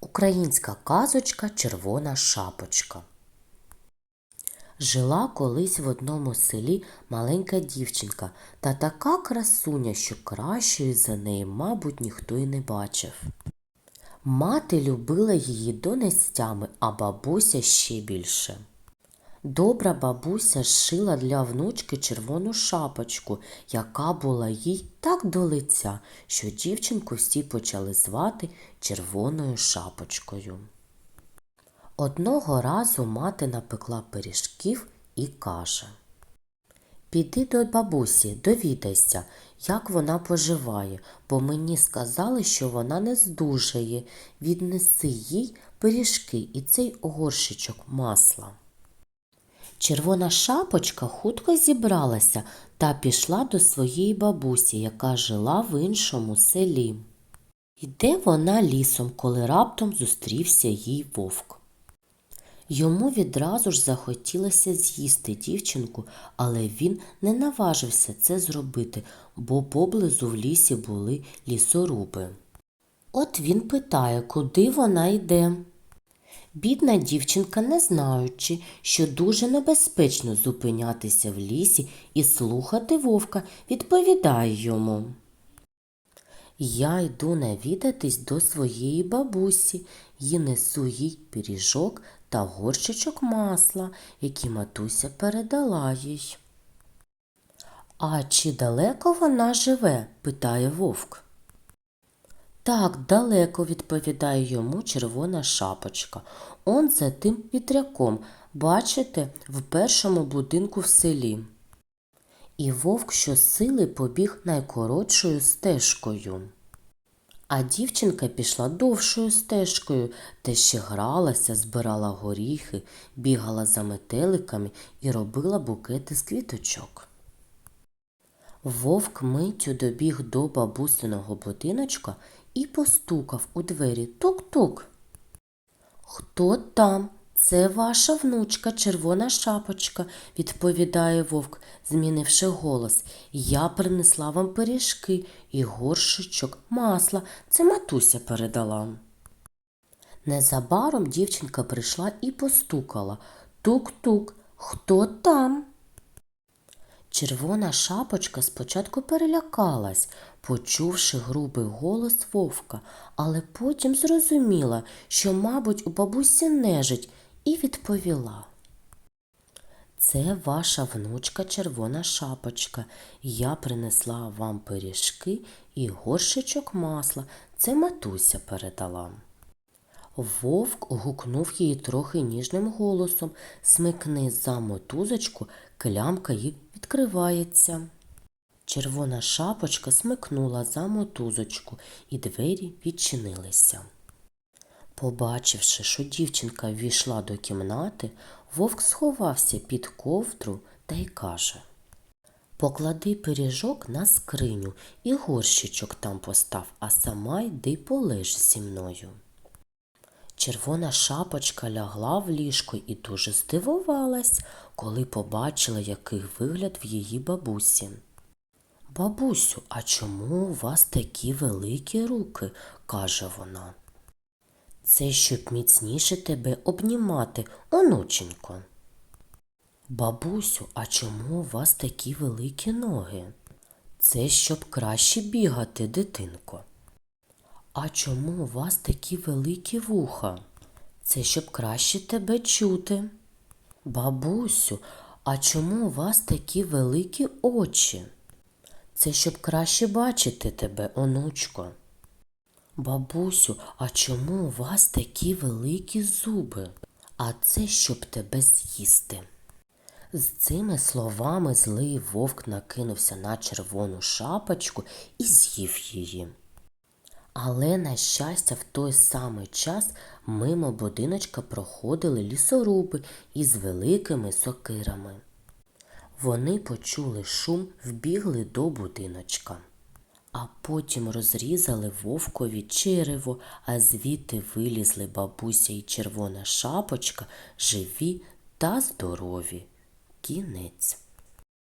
Українська казочка Червона шапочка. Жила колись в одному селі маленька дівчинка та така красуня, що кращої за неї, мабуть, ніхто й не бачив. Мати любила її донестями, а бабуся ще більше. Добра бабуся зшила для внучки червону шапочку, яка була їй так до лиця, що дівчинку всі почали звати червоною шапочкою. Одного разу мати напекла пиріжків і каже Піди до бабусі, довідайся, як вона поживає, бо мені сказали, що вона не здужає. Віднеси їй пиріжки і цей горщичок масла. Червона шапочка хутко зібралася та пішла до своєї бабусі, яка жила в іншому селі. Йде вона лісом, коли раптом зустрівся їй вовк. Йому відразу ж захотілося з'їсти дівчинку, але він не наважився це зробити, бо поблизу в лісі були лісоруби. От він питає, куди вона йде. Бідна дівчинка, не знаючи, що дуже небезпечно зупинятися в лісі і слухати вовка, відповідає йому. Я йду навідатись до своєї бабусі і несу їй пиріжок та горщичок масла, які матуся передала їй. А чи далеко вона живе? питає вовк. Так, далеко, відповідає йому червона шапочка. Он за тим вітряком, бачите, в першому будинку в селі. І вовк щосили побіг найкоротшою стежкою. А дівчинка пішла довшою стежкою, та ще гралася, збирала горіхи, бігала за метеликами і робила букети з квіточок. Вовк миттю добіг до бабусиного будиночка і постукав у двері тук-тук. Хто там? Це ваша внучка, червона шапочка, відповідає вовк, змінивши голос. Я принесла вам пиріжки і горшичок масла. Це матуся передала. Незабаром дівчинка прийшла і постукала. Тук-тук, хто там? Червона шапочка спочатку перелякалась, почувши грубий голос вовка, але потім зрозуміла, що, мабуть, у бабусі нежить, і відповіла. Це ваша внучка червона шапочка. Я принесла вам пиріжки і горшичок масла. Це матуся передала. Вовк гукнув її трохи ніжним голосом. Смикни за мотузочку, клямка їй відкривається. Червона шапочка смикнула за мотузочку, і двері відчинилися. Побачивши, що дівчинка ввійшла до кімнати, вовк сховався під ковдру та й каже Поклади пиріжок на скриню і горщичок там постав, а сама йди полеж зі мною. Червона шапочка лягла в ліжко і дуже здивувалась, коли побачила, який вигляд в її бабусі. Бабусю, а чому у вас такі великі руки? каже вона. Це щоб міцніше тебе обнімати, онученько. Бабусю, а чому у вас такі великі ноги? Це щоб краще бігати, дитинко. А чому у вас такі великі вуха? Це щоб краще тебе чути. Бабусю, а чому у вас такі великі очі? Це щоб краще бачити тебе, онучко. Бабусю, а чому у вас такі великі зуби? А це щоб тебе з'їсти. З цими словами злий вовк накинувся на червону шапочку і з'їв її. Але, на щастя, в той самий час мимо будиночка проходили лісоруби із великими сокирами. Вони почули шум, вбігли до будиночка, а потім розрізали вовкові черево, а звідти вилізли бабуся і червона шапочка, живі та здорові. Кінець.